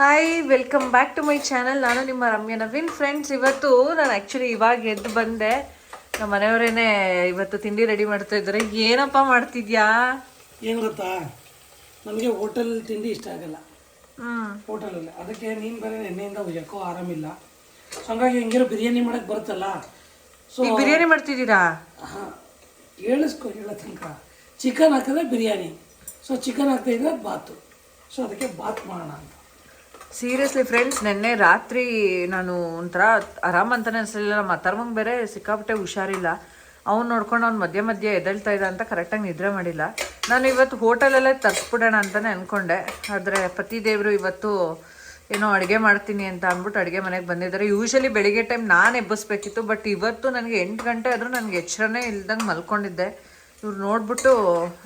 Hi welcome back to my channel ನಾನು ನಿಮ್ಮ ರಮ್ಯ Naveen. Friends ಇವತ್ತು ನಾನು ಆ್ಯಕ್ಚುಲಿ ಇವಾಗ ಎದ್ದು ಬಂದೆ. ನಮ್ಮ ಮನೆಯವರೇನೆ ಇವತ್ತು ತಿಂಡಿ ರೆಡಿ ಮಾಡ್ತಾ ಇದ್ದಾರೆ. ಏನಪ್ಪ ಮಾಡ್ತಿದ್ಯಾ? ಏನು ಗೊತ್ತಾ? ನಮಗೆ ಹೋಟೆಲ್ ತಿಂಡಿ ಇಷ್ಟ ಆಗಲ್ಲ. ಹೋಟೆಲಲ್ಲಿ ಅದಕ್ಕೆ ನೀನು ಬೇರೆ ಎಣ್ಣೆಯಿಂದ ಯಾಕೋ ಆರಾಮಿಲ್ಲ. ಸೊ ಹಂಗಾಗಿ ಹೆಂಗಿರೋ ಬಿರಿಯಾನಿ ಮಾಡಕ್ಕೆ ಬರುತ್ತಲ್ಲ? ಸೊ ಬಿರಿಯಾನಿ ಮಾಡ್ತಿದ್ದೀರಾ? ಹಾಂ. ಹೇಳಿಸ್ಕೊ ಹೇಳೋ ತನಕ. ಚಿಕನ್ ಹಾಕಿದ್ರೆ ಬಿರಿಯಾನಿ. ಸೊ ಚಿಕನ್ ಹಾಕ್ತಾ ಇದ್ರೆ ಬಾತು. ಸೊ ಅದಕ್ಕೆ ಬಾತ್ ಮಾಡೋಣ ಅಂತ. ಸೀರಿಯಸ್ಲಿ ಫ್ರೆಂಡ್ಸ್ ನಿನ್ನೆ ರಾತ್ರಿ ನಾನು ಒಂಥರ ಆರಾಮ್ ಅಂತ ಅನ್ಸಲಿಲ್ಲ. ನಮ್ಮ ಅತ್ತರ್ಮಂಗ್ ಬೇರೆ ಸಿಕ್ಕಾಪಟ್ಟೆ ಹುಷಾರಿಲ್ಲ. ಅವ್ನು ನೋಡ್ಕೊಂಡು ಅವ್ನು ಮಧ್ಯೆ ಮಧ್ಯೆ ಎದ್ದೇಳ್ತಾ ಇದ್ದ ಅಂತ ಕರೆಕ್ಟಾಗಿ ನಿದ್ರೆ ಮಾಡಿಲ್ಲ. ನಾನು ಇವತ್ತು ಹೋಟೆಲಲ್ಲೇ ತರಿಸ್ಬಿಡೋಣ ಅಂತಲೇ ಅಂದ್ಕೊಂಡೆ ಆದರೆ ಪತಿದೇವರು ಇವತ್ತು ಏನೋ ಅಡುಗೆ ಮಾಡ್ತೀನಿ ಅಂತ ಅಂದ್ಬಿಟ್ಟು ಅಡುಗೆ ಮನೆಗೆ ಬಂದಿದ್ದಾರೆ. ಯೂಶಲಿ ಬೆಳಿಗ್ಗೆ ಟೈಮ್ ನಾನು ಎಬ್ಬಿಸ್ಬೇಕಿತ್ತು ಬಟ್ ಇವತ್ತು ನನಗೆ ಎಂಟು ಗಂಟೆ ಆದರೂ ನನಗೆ ಎಚ್ಚರನೇ ಇಲ್ದಂಗೆ ಮಲ್ಕೊಂಡಿದ್ದೆ. ಇವ್ರು ನೋಡ್ಬಿಟ್ಟು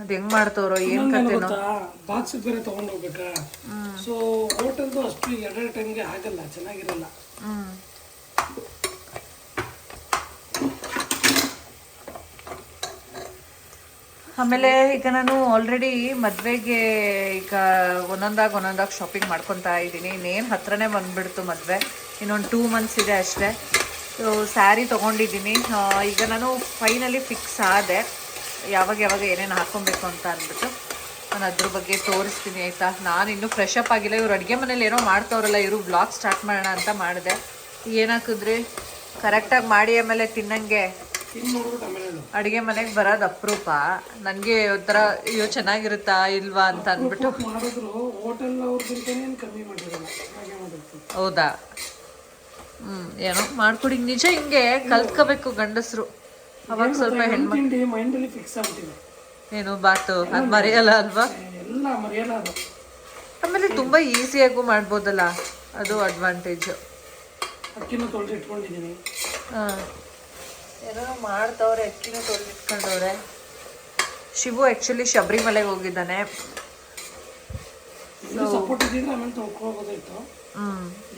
ಅದು ಹೆಂಗ್ ಮಾಡ್ತವ್ರೋ ಏನ್ ಕತೆನೋ. ಬಾಕ್ಸ್ ಬೇರೆ ತೊಗೊಂಡು ಹೋಗ್ಬೇಕಾ? ಸೊ ಹೋಟೆಲ್ದು ಅಷ್ಟು ಎರಡೆರಡು ಟೈಮ್ಗೆ ಆಗಲ್ಲ ಚೆನ್ನಾಗಿರಲ್ಲ. ಆಮೇಲೆ ಈಗ ನಾನು ಆಲ್ರೆಡಿ ಮದ್ವೆಗೆ ಈಗ ಒಂದೊಂದಾಗಿ ಒಂದೊಂದಾಗಿ ಶಾಪಿಂಗ್ ಮಾಡ್ಕೊತಾ ಇದ್ದೀನಿ. ಇನ್ನೇನು ಹತ್ರನೇ ಬಂದ್ಬಿಡ್ತು ಮದ್ವೆ. ಇನ್ನೊಂದು ಟೂ ಮಂತ್ಸ್ ಇದೆ ಅಷ್ಟೇ. ಸೊ ಸ್ಯಾರಿ ತೊಗೊಂಡಿದ್ದೀನಿ. ಈಗ ನಾನು ಫೈನಲಿ ಫಿಕ್ಸ್ ಆದೆ. ಯಾವಾಗ ಯಾವಾಗ ಏನೇನು ಹಾಕ್ಕೊಬೇಕು ಅಂತ ಅಂದ್ಬಿಟ್ಟು ನಾನು ಅದ್ರ ಬಗ್ಗೆ ತೋರಿಸ್ತೀನಿ ಆಯಿತಾ? ನಾನು ಇನ್ನೂ ಫ್ರೆಶ್ ಅಪ್ ಆಗಿಲ್ಲ. ಇವ್ರು ಅಡುಗೆ ಮನೇಲಿ ಏನೋ ಮಾಡ್ತವ್ರಲ್ಲ ಇವರು ಬ್ಲಾಗ್ ಸ್ಟಾರ್ಟ್ ಮಾಡೋಣ ಅಂತ ಮಾಡಿದೆ. ಏನು ಹಾಕಿದ್ರಿ ಕರೆಕ್ಟಾಗಿ ಮಾಡಿ ಆಮೇಲೆ ತಿನ್ನಂಗೆ. ಅಡುಗೆ ಮನೆಗೆ ಬರೋದು ಅಪರೂಪ. ನನಗೆ ಒಂಥರ ಅಯ್ಯೋ ಚೆನ್ನಾಗಿರುತ್ತಾ ಇಲ್ವಾ ಅಂತ ಅಂದ್ಬಿಟ್ಟು. ಹೌದಾ? ಹ್ಞೂ ಏನೋ ಮಾಡ್ಕೊಡಿ. ನಿಜ ಹಿಂಗೆ ಕಲ್ತ್ಕೋಬೇಕು ಗಂಡಸರು. ಅವಾಗ ಸ್ವಲ್ಪ ಹೆಣ್ಮಕ್ಳು ಮೈಂಡಲ್ಲಿ ಫಿಕ್ಸ್ ಆಗ್ಬಿಟ್ಟಿದೆ. ಏನು ಬಾತು ಅದು ಮರೆಯಲ್ಲ ಅಲ್ವಾ? ಎಲ್ಲ ಮರೆಯಲ್ಲ ಅದು. ಆಮೇಲೆ ತುಂಬ ಈಸಿಯಾಗೂ ಮಾಡ್ಬೋದಲ್ಲ ಅದು ಅಡ್ವಾಂಟೇಜ್ ಅಕ್ಕಿನೂ ತೊಳೆದು ಇಟ್ಕೊಂಡಿದ್ದೀನಿ ಹಾಂ. ಏನೋ ಮಾಡ್ತವ್ರೆ ಅಕ್ಕಿನೂ ತೊಳೆದಿಟ್ಕೊಂಡವ್ರೆ. ಶಿವು ಆ್ಯಕ್ಚುಲಿ ಶಬರಿಮಲೆಗೆ ಹೋಗಿದ್ದಾನೆ. ಸಪೋರ್ಟ್ ಇದ್ದಿದ್ರೆ ಆಮೇಲೆ ತೊಳ್ಕೊಬೋದಾಯ್ತು ಹ್ಞೂ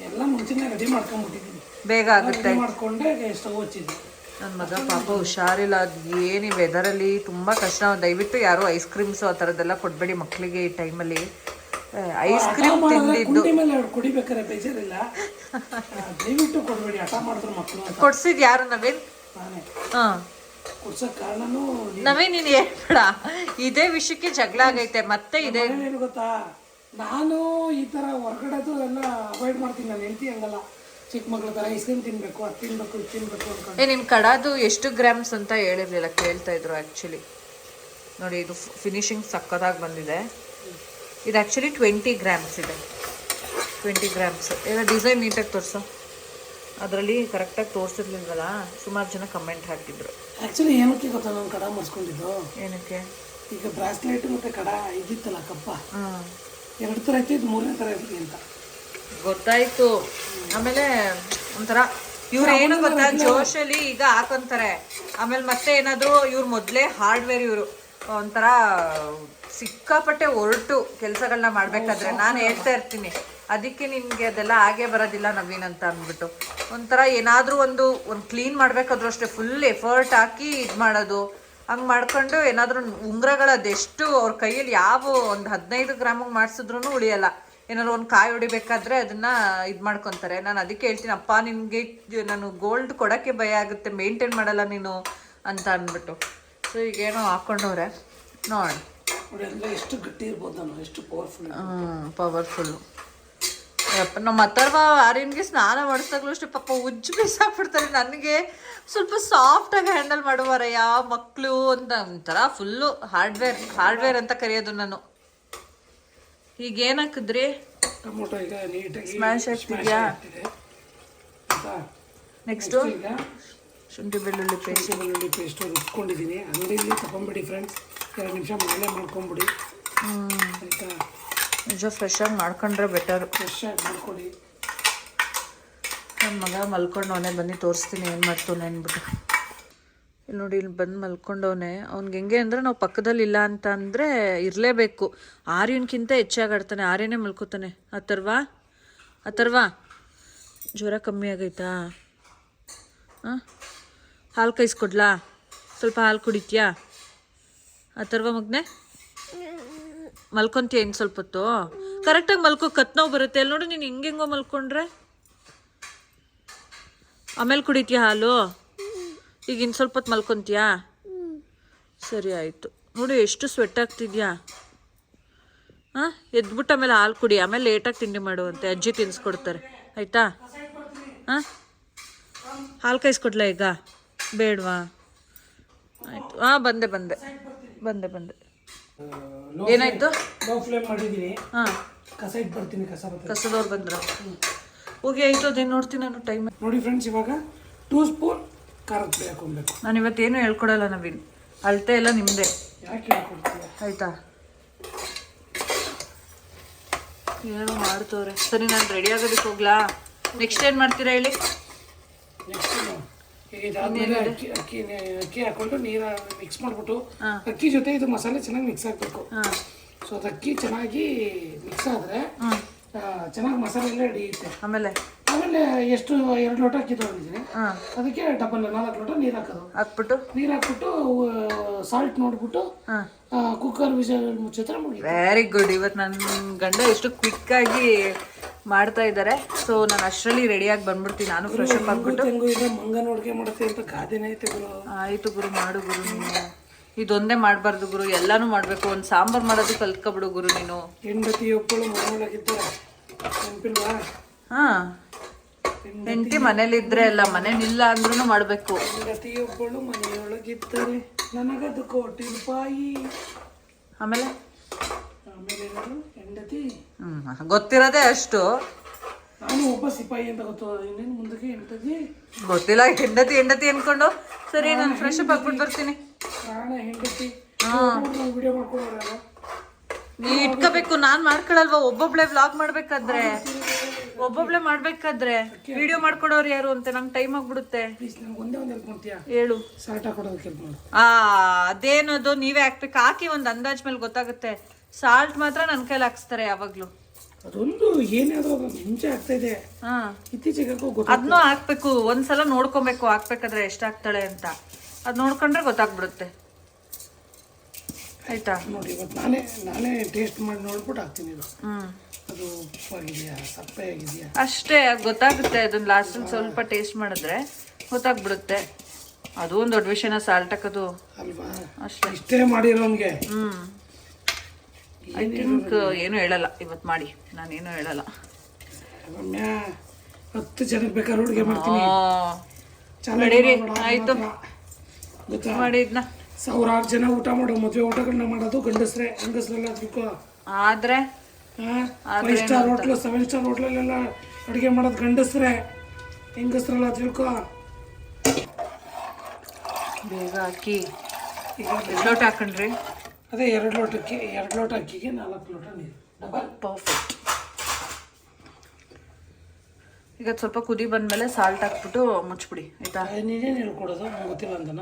ಎಲ್ಲ ಮುಂಚೆನೇ ರೆಡಿ ಮಾಡ್ಕೊಂಡ್ಬಿಟ್ಟಿದ್ದೀನಿ. ಬೇಗ ಆಗುತ್ತೆ. ಮಾಡ್ಕೊಂಡೆ ಸ್ಟವ್ ಹಚ್ಚಿದ್ದೆ. ನನ್ನ ಮಗ ಪಾಪ ಹುಷಾರಿಲ್ಲ ಅದು ಏನು ಈ ವೆದರಲ್ಲಿ ತುಂಬ ಕಷ್ಟ. ದಯವಿಟ್ಟು ಯಾರು ಐಸ್ ಕ್ರೀಮ್ಸು ಆ ಥರದ್ದೆಲ್ಲ ಕೊಡಬೇಡಿ ಮಕ್ಕಳಿಗೆ ಈ ಟೈಮಲ್ಲಿ ಐಸ್ ಕ್ರೀಮ್ ತಿಂದಿದ್ದು. ಕುಡಿಬೇಕಾದ್ರೆ ಬೇಜಾರಿಲ್ಲ. ದಯವಿಟ್ಟು ಕೊಡಬೇಡಿ ಹಠ ಮಾಡಿದ್ರು ಮಕ್ಕಳು ಕೊಡ್ಸಿದ್ ಯಾರು ನವೀನ್? ಹಾಂ. ಕೊಡ್ಸೋಕೆ ಕಾರಣನೂ ನವೀನ್ ನೀನು ಹೇಳ್ಬೇಡ ಇದೇ ವಿಷಯಕ್ಕೆ ಜಗಳ ಆಗೈತೆ ಮತ್ತೆ ಇದೆ. ಏನು ಗೊತ್ತಾ? ನಾನು ಈ ಥರ ಹೊರಗಡೆದು ಎಲ್ಲ ಅವಾಯ್ಡ್ ಮಾಡ್ತೀನಿ ನಾನು ಹೆಂಡತಿ ಹಂಗಲ್ಲ. ಚಿಕ್ಕ ಮಗಳ ಥರ ಐಸ್ ಕ್ರೀಮ್ ತಿನ್ಬೇಕು ಅದು ತಿನ್ಬೇಕು ಇದು ತಿನ್ಬೇಕು ಅನ್ಕೊಂಡು. ಏ ನಿನ್ ಕಡಾದು ಎಷ್ಟು ಗ್ರಾಮ್ಸ್ ಅಂತ ಹೇಳಿರ್ಲಿಲ್ಲ ಕೇಳ್ತಾ ಇದ್ರು ಆ್ಯಕ್ಚುಲಿ ನೋಡಿ ಇದು ಫಿನಿಶಿಂಗ್ ಸಕ್ಕದಾಗಿ ಬಂದಿದೆ. ಇದು ಆ್ಯಕ್ಚುಲಿ ಟ್ವೆಂಟಿ ಗ್ರಾಮ್ಸ್ ಇದೆ. Twenty grams. ಎಲ್ಲ ಡಿಸೈನ್ ನೀಟಾಗಿ ತೋರಿಸು. ಅದರಲ್ಲಿ ಕರೆಕ್ಟಾಗಿ ತೋರಿಸಿರ್ಲಿಲ್ವಲ್ಲ ಸುಮಾರು ಜನ ಕಮೆಂಟ್ ಹಾಕಿದ್ರು. ಆ್ಯಕ್ಚುಲಿ ಏನಕ್ಕೆ ಗೊತ್ತಾ ನಾನು ಕಡ ಮಾಡಿಸ್ಕೊಂಡಿದ್ದು? ಏನಕ್ಕೆ? ಈಗ ಬ್ರಾಸ್ಲೆಟ್ ಮತ್ತು ಕಡ ಇದ್ದಿತ್ತಲ್ಲ ಕಪ್ಪ. ಹಾಂ ಎರಡು ಥರ ಐತಿ ಇದು ಮೂರನೇ ಥರ ಇರಲಿ ಅಂತ. ಗೊತ್ತಾಯ್ತು. ಆಮೇಲೆ ಒಂಥರ ಇವ್ರು ಏನು ಗೊತ್ತಾ? ಜೋಶಲ್ಲಿ ಈಗ ಹಾಕೊಂತಾರೆ. ಆಮೇಲೆ ಮತ್ತೆ ಏನಾದ್ರು ಇವ್ರು ಮೊದಲೇ ಹಾರ್ಡ್ವೇರ್ ಇವರು. ಒಂಥರ ಸಿಕ್ಕಾಪಟ್ಟೆ ಹೊರಟು ಕೆಲಸಗಳನ್ನ ಮಾಡ್ಬೇಕಾದ್ರೆ ನಾನು ಹೇಳ್ತಾ ಇರ್ತೀನಿ. ಅದಕ್ಕೆ ನಿಮ್ಗೆ ಅದೆಲ್ಲ ಹಾಗೆ ಬರೋದಿಲ್ಲ ನವೀನ್ ಅಂತ ಅಂದ್ಬಿಟ್ಟು. ಒಂಥರ ಏನಾದರೂ ಒಂದು ಒಂದು ಕ್ಲೀನ್ ಮಾಡ್ಬೇಕಾದ್ರು ಅಷ್ಟೇ ಫುಲ್ ಎಫರ್ಟ್ ಹಾಕಿ ಇದು ಮಾಡೋದು. ಹಂಗೆ ಮಾಡ್ಕೊಂಡು ಏನಾದರೂ ಉಂಗ್ರಗಳು ಅದೆಷ್ಟು ಅವ್ರ ಕೈಯಲ್ಲಿ ಯಾವ ಒಂದು ಹದಿನೈದು ಗ್ರಾಮಿಗೆ ಮಾಡಿಸಿದ್ರು ಉಳಿಯಲ್ಲ. ಏನಾದ್ರು ಒಂದು ಕಾಯಿ ಹೊಡಿಬೇಕಾದ್ರೆ ಅದನ್ನ ಇದು ಮಾಡ್ಕೊತಾರೆ. ನಾನು ಅದಕ್ಕೆ ಹೇಳ್ತೀನಿ ಅಪ್ಪ ನಿನಗೆ ನಾನು ಗೋಲ್ಡ್ ಕೊಡೋಕ್ಕೆ ಭಯ ಆಗುತ್ತೆ ಮೇಂಟೈನ್ ಮಾಡಲ್ಲ ನೀನು ಅಂತ ಅಂದ್ಬಿಟ್ಟು. ಸೊ ಈಗೇನೋ ಹಾಕ್ಕೊಂಡವ್ರೆ ನೋಡೋಣ ನೋಡಿ. ಎಷ್ಟು ಗಟ್ಟಿ ಇರ್ಬೋದು ನಾನು ಎಷ್ಟು ಪವರ್ಫುಲ್ ಹ್ಞೂ ಪವರ್ಫುಲ್ಲು ಯಪ್ಪ ನಮ್ಮ ಅಥರ್ವ ಆರ್ಯನ್ಗೆ ಸ್ನಾನ ಮಾಡಿಸ್ದಾಗ್ಲೂ ಅಷ್ಟೇ ಪಾಪ ಉಜ್ಜು ಬಿಸಾಕ್ಬಿಡ್ತಾರೆ ನನಗೆ ಸ್ವಲ್ಪ ಸಾಫ್ಟಾಗಿ ಹ್ಯಾಂಡಲ್ ಮಾಡುವಾರ ಯಾವ ಮಕ್ಕಳು ಅಂತ ಒಂಥರ ಫುಲ್ಲು ಹಾರ್ಡ್ವೇರ್ ಹಾರ್ಡ್ವೇರ್ ಅಂತ ಕರೆಯೋದು ನಾನು. ಈಗ ಏನು ಹಾಕಿದ್ರಿ? ಟೊಮೊಟೊ ಈಗ ನೀಟಾಗಿ ಸ್ಮ್ಯಾಶ್ ಆಗ್ತಿದ್ಯಾ? ನೆಕ್ಸ್ಟು ಈಗ ಶುಂಠಿ ಬೆಳ್ಳುಳ್ಳಿ ಪೇಸ್ಟ್ ಬೆಳ್ಳುಳ್ಳಿ ಪೇಸ್ಟ್ ರುಬ್ಕೊಂಡಿದ್ದೀನಿ ಅಂಗಡಿಯಲ್ಲಿ ತಗೊಂಬಿಡಿ ಫ್ರೆಂಡ್ಸ್ ಎರಡು ನಿಮಿಷ ಮನೇಲೆ ಮಾಡ್ಕೊಂಬಿಡಿ. ಆಯಿತಾ? ನಿಜ ಫ್ರೆಶ್ ಆಗಿ ಮಾಡ್ಕೊಂಡ್ರೆ ಬೆಟರ್ ಫ್ರೆಶ್ ಆಗಿ ಮಾಡ್ಕೊಡಿ. ನನ್ನ ಮಗ ಮಲ್ಕೊಂಡವನೆ ಬನ್ನಿ ತೋರಿಸ್ತೀನಿ ಏನು ಮಾಡ್ತಾನೆ ಅಂದ್ಬಿಟ್ಟು. ನೋಡಿ ಇಲ್ಲಿ ಬಂದು ಮಲ್ಕೊಂಡವನೆ. ಅವ್ನಿಗೆ ಹೆಂಗೆ ಅಂದರೆ ನಾವು ಪಕ್ಕದಲ್ಲಿ ಇಲ್ಲ ಅಂತ ಅಂದರೆ ಇರಲೇಬೇಕು. ಆರ್ಯನ್ಕಿಂತ ಹೆಚ್ಚಾಗಿ ಆಡ್ತಾನೆ ಆರ್ಯನೇ ಮಲ್ಕೋತಾನೆ. ಅಥರ್ವಾ? ಅಥರ್ವಾ? ಜ್ವರ ಕಮ್ಮಿ ಆಗೈತಾ? ಹಾಂ ಹಾಲು ಕೈಸ್ಕೊಡ್ಲಾ ಸ್ವಲ್ಪ ಹಾಲು ಕುಡಿತೀಯಾ? ಅಥರ್ವ ಮಗ್ನೆ? ಮಲ್ಕೊಂತೀಯ ಇನ್ನು ಸ್ವಲ್ಪ ಹೊತ್ತು ಕರೆಕ್ಟಾಗಿ ಮಲ್ಕೋ ಕತ್ನೋ ಬರುತ್ತೆ. ಅಲ್ಲಿ ನೋಡಿ ನೀನು ಹೆಂಗೆಂಗೋ ಮಲ್ಕೊಂಡ್ರೆ. ಆಮೇಲೆ ಕುಡಿತೀಯ ಹಾಲು? ಈಗ ಇನ್ನು ಸ್ವಲ್ಪ ಹೊತ್ತು ಮಲ್ಕೊತೀಯಾ? ಸರಿ ಆಯಿತು. ನೋಡಿ ಎಷ್ಟು ಸ್ವೆಟ್ ಆಗ್ತಿದ್ಯಾ? ಹಾಂ ಎದ್ಬಿಟ್ಟು ಆಮೇಲೆ ಹಾಲು ಕುಡಿ. ಆಮೇಲೆ ಲೇಟಾಗಿ ತಿಂಡಿ ಮಾಡುವಂತೆ. ಅಜ್ಜಿ ತಿನ್ಸ್ಕೊಡ್ತಾರೆ. ಆಯಿತಾ? ಹಾಂ ಹಾಲು ಕಾಯಿಸ್ಕೊಡ್ಲಾ ಈಗ? ಬೇಡವಾ? ಆಯಿತು. ಹಾಂ ಬಂದೆ ಬಂದೆ. ಬಂದೆ ಬಂದೆ. ಏನಾಯಿತು? ಹಾಂ ಕಸ ಬರ್ತೀನಿ ಕಸ ಕಸದವ್ರು ಬಂದ್ರ? ಹೋಗಿ ಆಯಿತು ಅದೇನು ನೋಡ್ತೀನಿ ನಾನು ಟೈಮ್ ನೋಡಿ ಫ್ರೆಂಡ್ಸ್ ಇವಾಗ ಟೂ ಸ್ಪೂನ್ ಖಾರದ ಪುಡಿ ಹಾಕೊಬೇಕು ನಾನು ಇವತ್ತೇನು ಹೇಳ್ಕೊಡಲ್ಲ ನವೀನ್. ಅಳತೆ ಎಲ್ಲ ನಿಮ್ಮದೇ ಯಾಕೆ ಹೇಳ್ಕೊಡ್ತೀಯ? ಆಯ್ತಾ? ಏನೋ ಮಾಡ್ತವ್ರೆ. ಸರಿ ನಾನು ರೆಡಿ ಆಗೋದಕ್ಕೆ ಹೋಗ್ಲಾ? ನೆಕ್ಸ್ಟ್ ಏನು ಮಾಡ್ತೀರಾ ಹೇಳಿ? ನೆಕ್ಸ್ಟ್ ಇದಾದ್ಮೇಲೆ ಅಕ್ಕಿ ಅಕ್ಕಿ ಅಕ್ಕಿ ಹಾಕೊಂಡು ನೀರ ಮಿಕ್ಸ್ ಮಾಡಿಬಿಟ್ಟು. ಅಕ್ಕಿ ಜೊತೆ ಇದು ಮಸಾಲೆ ಚೆನ್ನಾಗಿ ಮಿಕ್ಸ್ ಆಗಬೇಕು. ಹಾಂ. ಸೊ ಅದಕ್ಕಿ ಅಕ್ಕಿ ಚೆನ್ನಾಗಿ ಮಿಕ್ಸ್ ಆದರೆ ಚೆನ್ನಾಗಿ ಮಸಾಲೆ ಎಲ್ಲ ಹಿಡಿಯುತ್ತೆ. ಆಮೇಲೆ? ಆಮೇಲೆ ಎಷ್ಟು ಎರಡು ಲೋಟ ಅಕ್ಕಿ ತೊಗೊಂಡಿದ್ದೀನಿ. ಹಾಂ. ಅದಕ್ಕೆ ಡಬಲ್ ನಾಲ್ಕು ಲೋಟ ನೀರು ಹಾಕೋದು. ಹಾಕ್ಬಿಟ್ಟು? ನೀರು ಹಾಕ್ಬಿಟ್ಟು ಸಾಲ್ಟ್ ನೋಡ್ಬಿಟ್ಟು ಹಾಂ. ಕುಕ್ಕರ್ ವಿಷಲ್ ಮುಚ್ಚಿದ್ರೆ ಮುಗಿತು. ವೆರಿ ಗುಡ್ ಇವತ್ತು ನನ್ನ ಗಂಡ ಎಷ್ಟು ಕ್ವಿಕ್ಕಾಗಿ ಮಾಡ್ತಾ ಇದ್ದಾರೆ ಸೊ ನಾನು ಅಷ್ಟರಲ್ಲಿ ರೆಡಿಯಾಗಿ ಬಂದ್ಬಿಡ್ತೀನಿ. ನಾನು ಫ್ರೆಶ್ ಅಪ್ ಆಗ್ಬಿಟ್ಟು. ತೆಂಗು ಇದೆ ಮಂಗ ನೋಡ್ಕೆ ಮಾಡುತ್ತೆ ಅಂತ ಕಾದಿನ ಐತೆ ಗುರು. ಆಯಿತು ಗುರು ಮಾಡು ಗುರು ನೀನು. ಇದೊಂದೇ ಮಾಡಬಾರ್ದು ಗುರು. ಎಲ್ಲಾನು ಮಾಡಬೇಕು. ಒಂದು ಸಾಂಬಾರು ಮಾಡೋದು ಕಲ್ತ್ಕೊಬಿಡು ಗುರು ನೀನು. ಹೆಂಡತಿ ಒಬ್ಬಳು ಮನೆಯೊಳಗಿದ್ದಾರೆ. ನೆನಪಿಲ್ವಾ? ಹಾಂ. ಹೆಂಡತಿ ಮನೇಲಿದ್ರೆ ಎಲ್ಲ ಮನೇಲಿಲ್ಲ ಅಂದ್ರೂ ಮಾಡಬೇಕು. ಪ್ರತಿಯೊಬ್ಬಳು ಮನೆಯೊಳಗಿದ್ದಾರೆ ನನಗದು ಕೋಟಿ ರೂಪಾಯಿ ಆಮೇಲೆ? ಆಮೇಲೆ ಹೆಂಡತಿ. ಹ್ಮ್ ಗೊತ್ತಿರೋದೇ ಅಷ್ಟು. ನಾನು ಒಬ್ಬ ಸಿಪಾಯಿ ಅಂತ ಗೊತ್ತು ಇನ್ನೇನು ಮುಂದಕ್ಕೆ ಹೆಂಡತಿ? ಗೊತ್ತಿಲ್ಲ ಹೆಂಡತಿ ಹೆಂಡತಿ ಅನ್ಕೊಂಡು. ಸರಿ ನಾನು ಫ್ರೆಶ್ ಅಪ್ ಆಗ್ಬಿಟ್ಟು ಬರ್ತೀನಿ. ಪ್ರಾಣ ಹೆಂಡತಿ. ವಿಡಿಯೋ ಮಾಡ್ಕೊಡೋರಲ್ಲ ನೀ ಇಟ್ಕೋಬೇಕು ನಾನ್ ಮಾಡ್ಕೊಳಲ್ವಾ? ಒಬ್ಬೊಬ್ಳೆ ವ್ಲಾಗ್ ಮಾಡ್ಬೇಕಾದ್ರೆ. ಒಬ್ಬೊಬ್ಳೆ ಮಾಡ್ಬೇಕಾದ್ರೆ ವಿಡಿಯೋ ಮಾಡ್ಕೊಡೋರು ಯಾರು ಅಂತ ನಂಗೆ ಟೈಮ್ ಆಗ್ಬಿಡುತ್ತೆ. ಪ್ಲೀಸ್ ನನಗೆ ಒಂದೇ ಒಂದು ಹೆಲ್ಪ್ ಮಾಡ್ತೀಯಾ? ಹೇಳು. ಸಾಲ್ಟ್ ಹಾಕೊಡೋದಕ್ಕೆ ಹೆಲ್ಪ್ ಮಾಡು. ಆ ಅದೇನದು ನೀವೇ ಹಾಕ್ಬೇಕು ಹಾಕಿ ಒಂದು ಅಂದಾಜ್ ಮೇಲೆ ಗೊತ್ತಾಗುತ್ತೆ. ಸಾಲ್ಟ್ ಮಾತ್ರ ನನ್ನ ಕೈಲಿ ಹಾಕ್ಸ್ತಾರೆ ಯಾವಾಗ್ಲೂ. ಅದೊಂದು ಏನಾದ್ರೂ ಆದ್ರೂ ಅದೊಂದು ಹಿಂಸೆ ಆಗ್ತಾ ಇದೆ. ಹಾ. ಇತ್ತೀಚೆಗೆ ಯಾಕೋ ಗೊತ್ತ ಅದನ್ನೂ ಹಾಕ್ಬೇಕು ಒಂದ್ಸಲ ನೋಡ್ಕೊಬೇಕು ಹಾಕ್ಬೇಕಾದ್ರೆ ಎಷ್ಟಾಗ್ತಾಳೆ ಅಂತ. ಅದು ನೋಡ್ಕೊಂಡ್ರೆ ಗೊತ್ತಾಗ್ಬಿಡುತ್ತೆ. ಆಯ್ತಾ? ನೋಡಿ ಇವತ್ತು ನಾನೇ ನಾನೇ ಟೇಸ್ಟ್ ಮಾಡಿ ನೋಡ್ಬಿಟ್ಟು ಹಾಕ್ತೀನಿ ಇದು. ಹ್ಮ್. ಅದು ಉಪ್ಪಾಗಿದೆಯಾ ಸಪ್ಪೆ ಆಗಿದೆಯಾ? ಅಷ್ಟೇ ಗೊತ್ತಾಗುತ್ತೆ. ಅದನ್ನ ಲಾಸ್ಟಲ್ಲಿ ಸ್ವಲ್ಪ ಟೇಸ್ಟ್ ಮಾಡಿದ್ರೆ ಗೊತ್ತಾಗ್ಬಿಡುತ್ತೆ. ಅದು ಒಂದು ದೊಡ್ಡ ವಿಷಯನ ಸಾಲ್ಟ್ ಹಾಕೋದು. ಅಲ್ವಾ? ಅಷ್ಟೇ. ಇಷ್ಟೇ ಮಾಡಿರೋನ್ಗೆ ಹ್ಮ್. ಐ ಥಿಂಕ್ ಏನು ಹೇಳಲ್ಲ. ಇವತ್ತು ಮಾಡಿ. ನಾನೇನು ಹೇಳಲ್ಲ. ರಮ್ಯಾ ಹತ್ತು ಜನಕ್ಕೆ ಬೇಕಾದ್ರೆ ಅಡುಗೆ ಮಾಡ್ತೀನಿ. ನಡೀರಿ, ಆಯ್ತು. ಮಾತ್ರ. ಗೊತ್ತಾ? ಮಾಡಿದ್ನ ಸಾವಿರಾರು ಜನ ಊಟ ಮಾಡೋ ಮದುವೆ ಊಟಗಳನ್ನ ಮಾಡೋದು ಗಂಡಸ್ರೆ ಹೆಂಗಸ್ರೆಲ್ಲ ಅದಕ್ಕೂ ಆದ್ರೆ five star hotel seven star ಹೋಟ್ಲಲ್ಲೆಲ್ಲ ಅಡುಗೆ ಮಾಡೋದು ಗಂಡಸ್ರೆ. ಹೆಂಗಸ್ರಲ್ಲ ತಿಳ್ಕೊ. ಬೇಗ ಹಾಕಿ. ಈಗ ಲೋಟ ಹಾಕೊಂಡ್ರಿ. ಅದೇ ಎರಡು ಲೋಟಕ್ಕೆ ಎರಡು ಲೋಟ ಅಕ್ಕಿಗೆ ನಾಲ್ಕು ಲೋಟ ನೀರು. ಡಬಲ್ ಪರ್ಫೆಕ್ಟ್ ಈಗ ಸ್ವಲ್ಪ ಕುದಿ ಬಂದ್ಮೇಲೆ ಸಾಲ್ಟ್ ಹಾಕ್ಬಿಟ್ಟು ಮುಚ್ಬಿಡಿ ಆಯ್ತಾ? ನೀನೇನು ಹೇಳ್ಕೊಡೋದು ಗೊತ್ತಿಲ್ಲ ಅಂತನ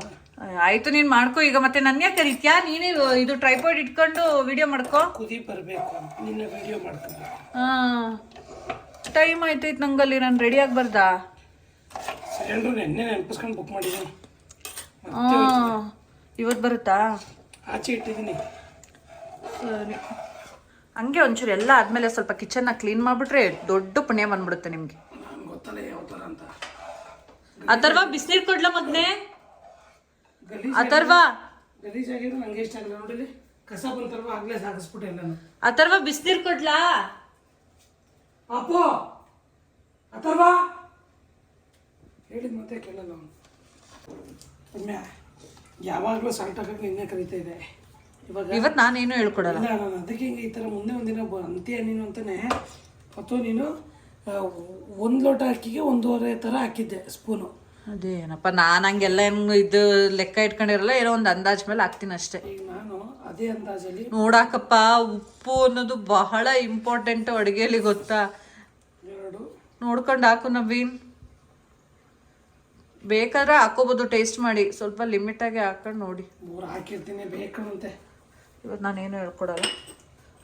ಆಯ್ತು ನೀನು ಮಾಡ್ಕೊ. ಈಗ ಮತ್ತೆ ನನ್ಗೆ ಕರಿತ್ಯಾ ನೀನೇ ಇದು ಟ್ರೈಪಾಯ್ಡ್ ಇಟ್ಕೊಂಡು ವಿಡಿಯೋ ಮಾಡ್ಕೊ. ಕುದಿ ಬರಬೇಕು ನಿನ್ನ ವಿಡಿಯೋ ಮಾಡ್ಕೊಬೇಕು. ಹಾ. ಟೈಮ್ ಆಯ್ತೈತೆ ನಂಗಲ್ಲಿ ನಾನು ರೆಡಿ ಬರ್ದಾ? ಸಿಲಿಂಡ್ರ್ ನೆನ್ನೆ ನೆನಪಿಸ್ಕೊಂಡು ಬುಕ್ ಮಾಡಿದ್ದೀನಿ. ಹಾಂ. ಇವತ್ತು ಬರುತ್ತಾ? ಆಚೆ ಇಟ್ಟಿದ್ದೀನಿ. ಸರಿ. ಹಂಗೆ ಒಂಚೂರು ಎಲ್ಲ ಆದ್ಮೇಲೆ ಸ್ವಲ್ಪ ಕಿಚನ್ನ ಕ್ಲೀನ್ ಮಾಡ್ಬಿಟ್ರೆ ದೊಡ್ಡ ಪುಣ್ಯ ಬಂದ್ಬಿಡುತ್ತೆ ನಿಮ್ಗೆ. ನಾನು ಗೊತ್ತಲ್ಲ ಯಾವ ಥರ ಅಂತ. ಅಥರ್ವ ಬಿಸಿನೀರು ಕೊಡ್ಲ ಮೊದ್ಲೇ? ಗಲೀಜ್ ಅಥರ್ವ. ಗಲೀಜಾಗಿದ್ರೆ ನಂಗೆ ಇಷ್ಟ ಆಗಲ್ಲ ನೋಡಿಲಿ ಕಸ ಬಂತಲ್ವ? ಆಗಲೇ ಸಾಗಿಸ್ಬಿಟ್ಟೆ ಎಲ್ಲಾನು. ಅಥರ್ವ ಬಿಸಿನೀರು ಕೊಡ್ಲಾ? ಅಪ್ಪೋ ಅಥರ್ವಾ! ಹೇಳಿದ ಮತ್ತೆ ಕೇಳಲ್ಲ ಅವನು. ರಮ್ಯಾ ಯಾವಾಗಲೂ ಸಾಲ್ಟ್ ಹಾಕಕ್ಕೆ ನಿನ್ನೆ ಕರಿತಾ ಇದೆ. ಇವಾಗ ಇವತ್ತು ನಾನೇನು ಹೇಳ್ಕೊಡಲ್ಲ. ನಾನು ಅದಕ್ಕೆ ಹಿಂಗೆ ಈ ಥರ ಮುಂದೆ ಒಂದಿನ ಬ ಅಂತೀಯ ನೀನು ಅಂತಾನೆ. ಮತ್ತು ನೀನು ಒಂದು ಲೋಟ ಅಕ್ಕಿಗೆ ಒಂದೂವರೆ ಥರ ಹಾಕಿದ್ದೆ ಸ್ಪೂನು ಅದೇನಪ್ಪ ನಾನು ಹಂಗೆಲ್ಲ ಏನು ಇದು ಲೆಕ್ಕ ಇಟ್ಕೊಂಡಿರಲ್ಲ ಏನೋ ಒಂದು ಅಂದಾಜ್ ಮೇಲೆ ಹಾಕ್ತೀನಿ ಅಷ್ಟೇ. ಈಗ ನಾನು ಅದೇ ಅಂದಾಜಲ್ಲಿ ನೋಡಾಕಪ್ಪ ಉಪ್ಪು ಅನ್ನೋದು ಬಹಳ ಇಂಪಾರ್ಟೆಂಟ್ ಅಡುಗೆಯಲ್ಲಿ ಗೊತ್ತಾ? ಎರಡು. ನೋಡ್ಕೊಂಡು ಹಾಕು ನವೀನ್. ಬೇಕಾದ್ರೆ ಹಾಕೋಬೋದು ಟೇಸ್ಟ್ ಮಾಡಿ. ಸ್ವಲ್ಪ ಲಿಮಿಟಾಗಿ ಹಾಕೊಂಡು ನೋಡಿ. ಮೂರು ಹಾಕಿರ್ತೀನಿ ಬೇಕಂತೆ ಇವತ್ತು ನಾನೇನು ಹೇಳ್ಕೊಡಲ್ಲ?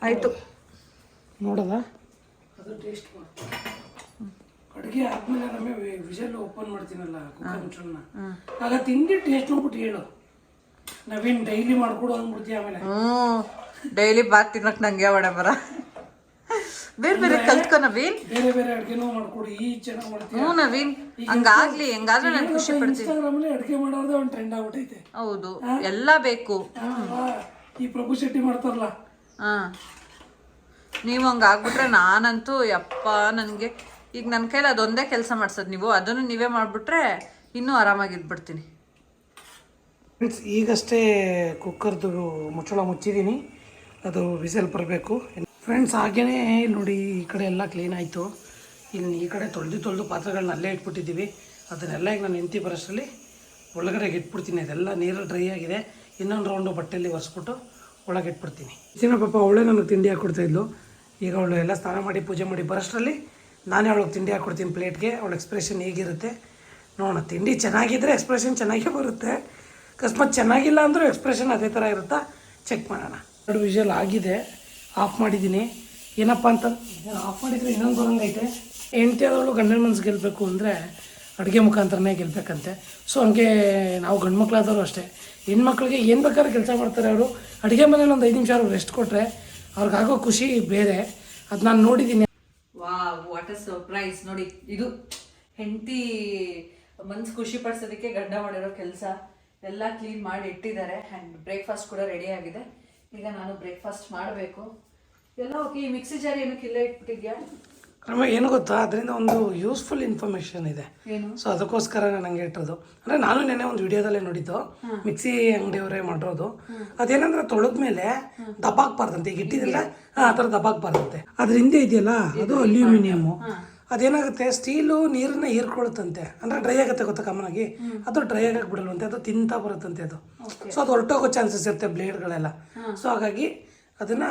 ಆಯಿತು. ನೋಡದ ಅದು ಟೇಸ್ಟ್ ಮಾಡಿ ಅಡುಗೆ ಆದ್ಮೇಲೆ ನಮಗೆ ವಿಷಲ್ ಓಪನ್ ಮಾಡ್ತೀನಲ್ಲ ಕುಕ್ಕರ್ ಮುಚ್ಚಳನ್ನ ಆಗ ತಿಂಡಿ ಟೇಸ್ಟ್ ನೋಡ್ಬಿಟ್ಟು ಹೇಳು. ನವೀನ್ ಡೈಲಿ ಮಾಡ್ಕೊಡು ಅಂದ್ಬಿಡ್ತೀಯ ಆಮೇಲೆ. ಹ್ಞೂ. ಡೈಲಿ ಬಾತ್ ತಿನ್ನಕ್ಕೆ ನಂಗೆ ಒಡೆ ಬರ. ಬೇರೆ ಬೇರೆ ಕಲ್ತ್ಕೊ ನವೀನ್. ಬೇರೆ ಬೇರೆ ಅಡುಗೆನೂ ಮಾಡ್ಕೊಡು ಈ ಚೆನ್ನಾಗಿ ಮಾಡ್ತೀನಿ ಹ್ಞೂ ನವೀನ್. ಹಂಗಾಗ್ಲಿ ಹೆಂಗಾದ್ರೆ ನಾನು ಖುಷಿ ಪಡ್ತೀನಿ. ಇನ್ಸ್ಟಾಗ್ರಾಮಲ್ಲಿ ಅಡುಗೆ ಮಾಡೋದು ಒಂದು ಟ್ರೆಂಡ್ ಆಗ್ಬಿಟ್ಟೈತೆ ಹೌದು. ಎಲ್ಲ ಬೇಕು. ಈ ಪ್ರಭು ಶೆಟ್ಟಿ ಮಾಡ್ತಾರಲ್ಲ. ಹಾ. ನೀವು ಹಂಗೆ ಆಗ್ಬಿಟ್ರೆ ನಾನಂತೂ ಯಪ್ಪ ನನಗೆ. ಈಗ ನನ್ನ ಕೈಲಿ ಅದೊಂದೇ ಕೆಲಸ ಮಾಡ್ಸೋದು ನೀವು. ಅದನ್ನು ನೀವೇ ಮಾಡಿಬಿಟ್ರೆ ಇನ್ನೂ ಆರಾಮಾಗಿದ್ಬಿಡ್ತೀನಿ ಫ್ರೆಂಡ್ಸ್, ಈಗಷ್ಟೇ ಕುಕ್ಕರ್ದು ಮುಚ್ಚಳ ಮುಚ್ಚಿದ್ದೀನಿ. ಅದು ವಿಸಲ್ ಬರಬೇಕು. ಫ್ರೆಂಡ್ಸ್ ಹಾಗೇ ಇಲ್ಲಿ ನೋಡಿ, ಈ ಕಡೆ ಎಲ್ಲ ಕ್ಲೀನ್ ಆಯಿತು. ಇಲ್ಲಿ ಈ ಕಡೆ ತೊಳೆದು ತೊಳೆದು ಪಾತ್ರೆಗಳನ್ನ ಅಲ್ಲೇ ಇಟ್ಬಿಟ್ಟಿದ್ದೀವಿ. ಅದನ್ನೆಲ್ಲ ಈಗ ನಾನು ಹೆಂಡತಿ ಬರೋಷ್ಟರಲ್ಲಿ ಒಳಗಡೆಗೆ ಇಟ್ಬಿಡ್ತೀನಿ. ಅದೆಲ್ಲ ನೀರು ಡ್ರೈ ಆಗಿದೆ. ಇನ್ನೊಂದು ರೌಂಡು ಬಟ್ಟೆಯಲ್ಲಿ ಒರೆಸ್ಬಿಟ್ಟು ಒಳಗೆ ಇಟ್ಬಿಡ್ತೀನಿ. ಚಿನ್ನ ಪಾಪ ಅವಳೇ ನನಗೆ ತಿಂಡಿ ಹಾಕ್ಕೊಡ್ತಾ ಇದ್ಲು. ಈಗ ಅವಳು ಎಲ್ಲ ಸ್ನಾನ ಮಾಡಿ ಪೂಜೆ ಮಾಡಿ ಬರೋಷ್ಟರಲ್ಲಿ ನಾನೇ ಅವಳಿಗೆ ತಿಂಡಿ ಹಾಕ್ಕೊಡ್ತೀನಿ ಪ್ಲೇಟ್ಗೆ. ಅವಳ ಎಕ್ಸ್ಪ್ರೆಷನ್ ಹೇಗಿರುತ್ತೆ? ನೋಡೋಣ. ತಿಂಡಿ ಚೆನ್ನಾಗಿದ್ದರೆ ಎಕ್ಸ್ಪ್ರೆಷನ್ ಚೆನ್ನಾಗೇ ಬರುತ್ತೆ. ಅಕಸ್ಮಾತ್ ಚೆನ್ನಾಗಿಲ್ಲ ಅಂದರೂ ಎಕ್ಸ್ಪ್ರೆಷನ್ ಅದೇ ಥರ ಇರುತ್ತಾ? ಚೆಕ್ ಮಾಡೋಣ. ಎರಡು ವಿಷಲ್ ಆಗಿದೆ. ಆಫ್ ಮಾಡಿದ್ದೀನಿ. ಏನಪ್ಪ ಅಂತ? ಆಫ್ ಮಾಡಿದರೆ ಇನ್ನೊಂದು ಬರೋಂಗೈತೆ ಹೆಂಡತಿ ಆದವಳು ಗಂಡನ ಮನಸ್ಸು ಗೆಲ್ಲಬೇಕು ಅಂದರೆ ಅಡುಗೆ ಮುಖಾಂತರನೇ ಗೆಲ್ಲಬೇಕಂತೆ ಸೊ ಹಂಗೆ ನಾವು ಗಂಡು ಮಕ್ಕಳಾದವರು ಅಷ್ಟೇ. ಹೆಣ್ಮಕ್ಳಿಗೆ ಏನು ಬೇಕಾದ್ರೂ ಕೆಲಸ ಮಾಡ್ತಾರೆ ಅವರು. ಅಡುಗೆ ಮನೇಲಿ ಒಂದು ಐದು ನಿಮಿಷ ಅವ್ರಿಗೆ ರೆಸ್ಟ್ ಕೊಟ್ಟರೆ ಅವ್ರಿಗಾಗೋ ಖುಷಿ ಬೇರೆ. ಅದು ನಾನು ನೋಡಿದ್ದೀನಿ ವಾ ವಾಟ್ ಅ ಸರ್ಪ್ರೈಸ್ ನೋಡಿ, ಇದು ಹೆಂಡತಿ ಮನ್ಸು ಖುಷಿ ಪಡಿಸೋದಕ್ಕೆ ಗಡ್ಡ ಮಾಡಿರೋ ಕೆಲಸ. ಎಲ್ಲ ಕ್ಲೀನ್ ಮಾಡಿ ಇಟ್ಟಿದ್ದಾರೆ. ಆ್ಯಂಡ್ ಬ್ರೇಕ್ಫಾಸ್ಟ್ ಕೂಡ ರೆಡಿ ಆಗಿದೆ. ಈಗ ನಾನು ಬ್ರೇಕ್ಫಾಸ್ಟ್ ಮಾಡಬೇಕು. ಎಲ್ಲ ಓಕೆ ಮಿಕ್ಸಿ ಜಾರಿ ಏನಕ್ಕೆ ಇಲ್ಲೇ ಇಟ್ಬಿಟ್ಟಿದ್ಯಾ? ರಮ ಏನು ಗೊತ್ತಾ? ಅದರಿಂದ ಒಂದು ಯೂಸ್ಫುಲ್ ಇನ್ಫಾರ್ಮೇಶನ್ ಇದೆ. ಸೊ ಅದಕ್ಕೋಸ್ಕರ ನಾನು ಹಂಗೆ ಇಟ್ಟಿರೋದು ಅಂದರೆ ನಾನು ನೆನೆ ಒಂದು ವಿಡಿಯೋದಲ್ಲೇ ನೋಡಿದ್ದು. ಮಿಕ್ಸಿ ಅಂಗಡಿಯವರೇ ಮಾಡಿರೋದು. ಅದೇನಂದ್ರೆ ತೊಳೆದ್ಮೇಲೆ ದಬ್ಬಾಕ್ಬಾರ್ದಂತೆ. ಈಗ ಇಟ್ಟಿದ್ರೆ ಆ ಥರ ದಬ್ಬಾಕ್ಬಾರ್ದಂತೆ. ಅದ್ರ ಹಿಂದೆ ಇದೆಯಲ್ಲ? ಅದು ಅಲ್ಯೂಮಿನಿಯಮು ಅದೇನಾಗುತ್ತೆ? ಸ್ಟೀಲು ನೀರನ್ನ ಹೀರ್ಕೊಳ್ಳುತ್ತಂತೆ ಅಂದರೆ ಡ್ರೈ ಆಗುತ್ತೆ ಗೊತ್ತಾ ಕಾಮನ್ ಆಗಿ ಅದು ಡ್ರೈ ಆಗಕ್ಕೆ ಬಿಡಲ್ವಂತೆ. ಅದು ತಿಂತಾ ಬರುತ್ತಂತೆ ಅದು. ಸೊ ಅದು ಹೊರಟೋಗೋ ಚಾನ್ಸಸ್ ಇರುತ್ತೆ ಬ್ಲೇಡ್ಗಳೆಲ್ಲ. ಸೊ ಹಾಗಾಗಿ ಅದನ್ನ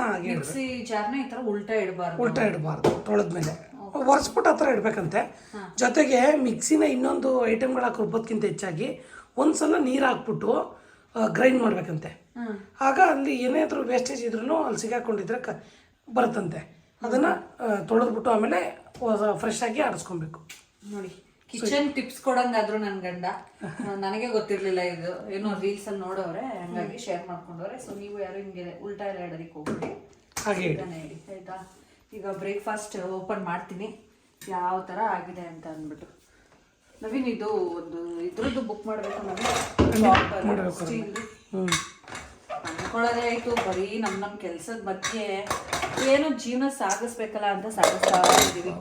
ಉಲ್ಟಾ ಇಡಬಾರ್ದು. ಉಲ್ಟಾ ಇಡಬಾರ್ದು. ತೊಳೆದ್ಮೇಲೆ. ಒರೆಸ್ಬಿಟ್ಟು ಆ ಥರ ಇಡಬೇಕಂತೆ. ಜೊತೆಗೆ ಮಿಕ್ಸಿನ ಇನ್ನೊಂದು ಐಟಮ್ಗಳು ಹಾಕಿ ರುಬ್ಬೋದ್ಕಿಂತ ಹೆಚ್ಚಾಗಿ ಒಂದ್ಸಲ ನೀರು ಹಾಕ್ಬಿಟ್ಟು ಗ್ರೈಂಡ್ ಮಾಡಬೇಕಂತೆ. ಆಗ ಅಲ್ಲಿ ಏನಾದರೂ ವೇಸ್ಟೇಜ್ ಇದ್ರೂ ಅಲ್ಲಿ ಸಿಗಾಕೊಂಡಿದ್ರೆ ಕ ಬರುತ್ತಂತೆ. ಅದನ್ನು ತೊಳೆದ್ಬಿಟ್ಟು ಆಮೇಲೆ ಫ್ರೆಶ್ ಆಗಿ ಆಡಿಸ್ಕೊಬೇಕು. ನೋಡಿ ಕಿಚನ್ ಟಿಪ್ಸ್ ಕೊಡಂಗಾದ್ರು ನನ್ನ ಗಂಡ ನನಗೆ ಗೊತ್ತಿರಲಿಲ್ಲ ಇದು. ಏನೋ ರೀಲ್ಸ್ ಅಲ್ಲಿ ನೋಡೋರೆ ಹಂಗಾಗಿ ಶೇರ್ ಮಾಡ್ಕೊಂಡವ್ರೆ. ಸೊ ನೀವು ಯಾರು ಹಿಂಗೆ ಉಲ್ಟಾ ಎಲ್ಲ ಇಡೋದಕ್ಕೆ ಹೋಗ್ಬಿಡಿ. ಹಾಗೆ ಇಡಿ. ಆಯ್ತಾ? ಈಗ ಬ್ರೇಕ್ಫಾಸ್ಟ್ ಓಪನ್ ಮಾಡ್ತೀನಿ. ಯಾವ ಥರ ಆಗಿದೆ ಅಂತ ಅಂದ್ಬಿಟ್ಟು. ನವೀನ್ ಇದು ಒಂದು ಇದ್ರದ್ದು ಬುಕ್ ಮಾಡಬೇಕು ನಾನು. ಅಂದ್ಕೊಳ್ಳೋದೇ ಆಯ್ತು ಬರೀ ನಮ್ಮ ನಮ್ಮ ಕೆಲಸದ ಮಧ್ಯೆ ಏನೋ ಜೀವನ ಸಾಗಿಸ್ಬೇಕಲ್ಲ ಅಂತ ಸಾಗಿಸ್ತಾ ಇದ್ದೀವಿ.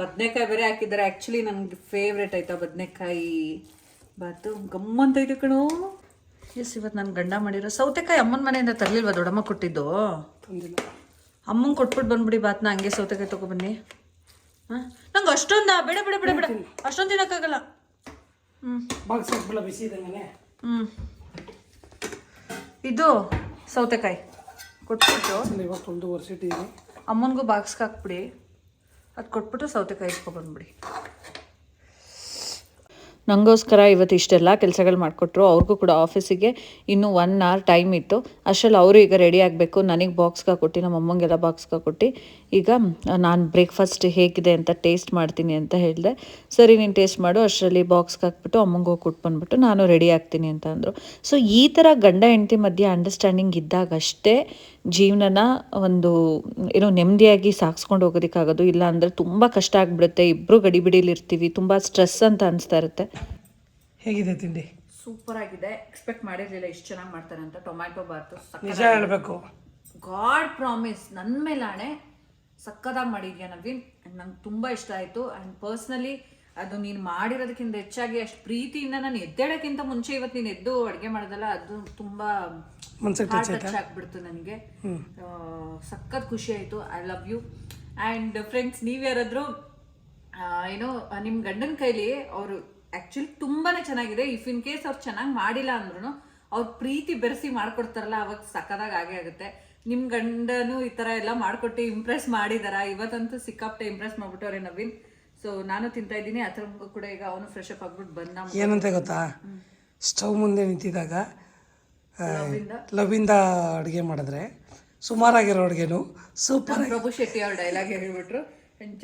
ಬದನೆಕಾಯಿ ಬೇರೆ ಹಾಕಿದ್ದಾರೆ. ಆ್ಯಕ್ಚುಲಿ ನನಗೆ ಫೇವ್ರೇಟ್ ಆಯಿತಾ ಬದನೆಕಾಯಿ? ಬಾತು ಗಮ್ಮಂತ ಇದೆ ಕಣೋ. ಎಸ್ ಇವತ್ತು ನನ್ನ ಗಂಡ ಮಾಡಿರೋ ಸೌತೆಕಾಯಿ ಅಮ್ಮನ ಮನೆಯಿಂದ ತರಲಿಲ್ವಾ ದೊಡ್ಡಮ್ಮ ಕೊಟ್ಟಿದ್ದು? ತಂದಿಲ್ಲ. ಅಮ್ಮಂಗೆ ಕೊಟ್ಬಿಟ್ಟು ಬಂದ್ಬಿಡಿ ಬಾತ್ನ ಹಂಗೆ ಸೌತೆಕಾಯಿ ತೊಗೊಬನ್ನಿ ಹಾಂ? ನಂಗೆ ಅಷ್ಟೊಂದ? ಬೇಡ ಬೇಡ ಬಿಡ ಬಿಡ. ಅಷ್ಟೊಂದು ತಿನ್ನಕ್ಕಾಗಲ್ಲ. ಹ್ಞೂ ಬಾಕ್ಸ್ ಬಿಸಿ ಇದ್ದಂಗೆ ಹ್ಞೂ ಇದು ಸೌತೆಕಾಯಿ. ಕೊಟ್ಬಿಟ್ಟು ಇವಾಗ ತೊಳೆದು ಒರೆಸಿಟ್ಟಿದ್ದೀನಿ ಅಮ್ಮನಿಗೂ ಬಾಕ್ಸ್ಗೆ ಹಾಕ್ಬಿಡಿ. ಅದು ಕೊಟ್ಬಿಟ್ಟು ಸೌತೆಕಾಯಿ ಇಸ್ಕೊಬಂದ್ಬಿಡಿ ನನಗೋಸ್ಕರ ಇವತ್ತು ಇಷ್ಟೆಲ್ಲ ಕೆಲಸಗಳು ಮಾಡಿಕೊಟ್ರು. ಅವ್ರಿಗೂ ಕೂಡ ಆಫೀಸಿಗೆ ಇನ್ನೂ ಒನ್ ಅವರ್ ಟೈಮ್ ಇತ್ತು. ಅಷ್ಟರಲ್ಲಿ ಅವರು ಈಗ ರೆಡಿ ಆಗಬೇಕು. ನನಗೆ ಬಾಕ್ಸ್ಗೆ ಕೊಟ್ಟು, ನಮ್ಮ ಅಮ್ಮಂಗೆಲ್ಲ ಬಾಕ್ಸ್ಗೆ ಕೊಟ್ಟು. ಈಗ ನಾನು ಬ್ರೇಕ್ಫಾಸ್ಟ್ ಹೇಗಿದೆ ಅಂತ ಟೇಸ್ಟ್ ಮಾಡ್ತೀನಿ ಅಂತ ಹೇಳಿದೆ. ಸರಿ, ನೀನು ಟೇಸ್ಟ್ ಮಾಡು. ಅಷ್ಟರಲ್ಲಿ ಬಾಕ್ಸ್ಗೆ ಹಾಕ್ಬಿಟ್ಟು ಅಮ್ಮಂಗೆ ಹೋಗಿ ಕೊಟ್ಟು ಬಂದ್ಬಿಟ್ಟು ನಾನು ರೆಡಿ ಆಗ್ತೀನಿ ಅಂತ ಅಂದರು. ಸೊ ಈ ಥರ ಗಂಡ ಹೆಂಡತಿ ಮಧ್ಯೆ ಅಂಡರ್ಸ್ಟ್ಯಾಂಡಿಂಗ್ ಇದ್ದಾಗ ಅಷ್ಟೇ ಜೀವನನ ಒಂದು, ಏನೋ ನೆಮ್ಮದಿಯಾಗಿ ಸಾಗಿಸ್ಕೊಂಡು ಹೋಗೋದಕ್ಕಾಗೋದು. ಇಲ್ಲ ಅಂದರೆ ತುಂಬ ಕಷ್ಟ ಆಗಿಬಿಡುತ್ತೆ. ಇಬ್ಬರು ಗಡಿಬಿಡೀಲಿರ್ತೀವಿ. ತುಂಬ ಸ್ಟ್ರೆಸ್ ಅಂತ ಅನಿಸ್ತಾ ಇರುತ್ತೆ. ಹೇಗಿದೆ ತಿಂಡಿ? ಸೂಪರ್ ಆಗಿದೆ. ಎಕ್ಸ್ಪೆಕ್ಟ್ ಮಾಡಿರಲಿಲ್ಲ ಇಷ್ಟು ಚೆನ್ನಾಗಿ ಮಾಡ್ತಾರೆ ಅಂತ. ಟೊಮ್ಯಾಟೊ ಬಾತು ನಿಜ ಹೇಳಬೇಕು. ಗಾಡ್ ಪ್ರಾಮಿಸ್ ನನ್ನ ಮೇಲೆ ಆಣೆ ಸಕ್ಕದಾಗಿ ಮಾಡಿದ್ಯಾ ನವೀನ್ ನಂಗೆ ತುಂಬ ಇಷ್ಟ ಆಯಿತು. ಆ್ಯಂಡ್ ಪರ್ಸ್ನಲಿ ಅದು ನೀನು ಮಾಡಿರೋದಕ್ಕಿಂತ ಹೆಚ್ಚಾಗಿ ಅಷ್ಟು ಪ್ರೀತಿಯಿಂದ ನಾನು ಎದ್ದೇಳೋಕ್ಕಿಂತ ಮುಂಚೆ ಇವತ್ತು ನೀನು ಎದ್ದು ಅಡುಗೆ ಮಾಡೋದಲ್ಲ ಅದು ತುಂಬ ಟಚ್ ಆಗ್ಬಿಡ್ತು ನನಗೆ. ಸಖತ್ ಖುಷಿ ಆಯಿತು. I love you and friends ನೀವು ಯಾರಾದರೂ ಏನೋ ನಿಮ್ಮ ಗಂಡನ ಕೈಲಿ ಅವರು ಆ್ಯಕ್ಚುಲಿ ತುಂಬಾನೇ ಚೆನ್ನಾಗಿದೆ. ಇಫ್ ಇನ್ ಕೇಸ್ ಅವ್ರು ಚೆನ್ನಾಗಿ ಮಾಡಿಲ್ಲ ಅಂದ್ರೂ ಅವ್ರ ಪ್ರೀತಿ ಬೆರೆಸಿ ಮಾಡ್ಕೊಡ್ತಾರಲ್ಲ ಅವಾಗ ಸಕ್ಕದಾಗ ಆಗೇ ಆಗುತ್ತೆ. ನಿಮ್ಮ ಗಂಡನು ಈ ಥರ ಎಲ್ಲ ಮಾಡ್ಕೊಟ್ಟು ಇಂಪ್ರೆಸ್ ಮಾಡಿದಾರ? ಇವತ್ತಂತೂ ಸಿಕ್ಕಾಪಟ್ಟೆ ಇಂಪ್ರೆಸ್ ಮಾಡ್ಬಿಟ್ಟವ್ರೆ ನವೀನ್. ಸೊ ನಾನು ತಿಂತಾ ಇದ್ದೀನಿ. ಅದ್ರ ಕೂಡ ಈಗ ಅವನು ಫ್ರೆಶ್ ಅಪ್ ಆಗ್ಬಿಟ್ಟು ಬಂದ ಏನಂತ ಗೊತ್ತಾ? ಸ್ಟವ್ ಮುಂದೆ ನಿಂತಿದ್ದಾಗ ಲವಿಂದ. ಅಡುಗೆ ಮಾಡಿದ್ರೆ ಸುಮಾರಾಗಿರೋ ಅಡುಗೆನು ಸೂಪರ್ ಪ್ರಭು ಶೆಟ್ಟಿ ಅವ್ರ ಡೈಲಾಗ್ ಹೇಳ್ಬಿಟ್ರು.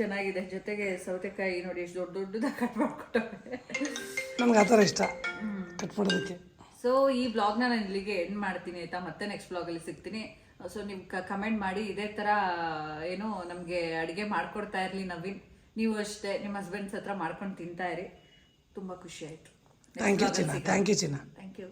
ಚೆನ್ನಾಗಿದೆ. ಜೊತೆಗೆ ಸೌತೆಕಾಯಿ ನೋಡಿ ಎಷ್ಟು ದೊಡ್ಡ ದೊಡ್ಡದಾಗಿ ಕಟ್ ಮಾಡ್ಕೊಟ್ಟೆ ನಮ್ಗೆ ಆ ಥರ ಇಷ್ಟ ಕಟ್ ಮಾಡೋದಕ್ಕೆ. ಸೊ ಈ ಬ್ಲಾಗ್ನ ನಾನು ಇಲ್ಲಿಗೆ ಎಂಡ್ ಮಾಡ್ತೀನಿ ಆಯ್ತಾ? ಮತ್ತೆ ನೆಕ್ಸ್ಟ್ ಬ್ಲಾಗಲ್ಲಿ ಸಿಗ್ತೀನಿ. ಸೊ ನೀವು ಕಮೆಂಟ್ ಮಾಡಿ ಇದೇ ಥರ ಏನು ನಮಗೆ ಅಡುಗೆ ಮಾಡ್ಕೊಡ್ತಾ ಇರಲಿ ನವೀನ್. ನೀವು ಅಷ್ಟೇ ನಿಮ್ಮ ಹಸ್ಬೆಂಡ್ಸ್ ಹತ್ರ ಮಾಡ್ಕೊಂಡು ತಿಂತಾ ಇರಿ. ತುಂಬ ಖುಷಿ ಆಯಿತು. ಥ್ಯಾಂಕ್ ಯು ಚಿನ್ನ. ಥ್ಯಾಂಕ್ ಯು ಚಿನ್ನ. Thank you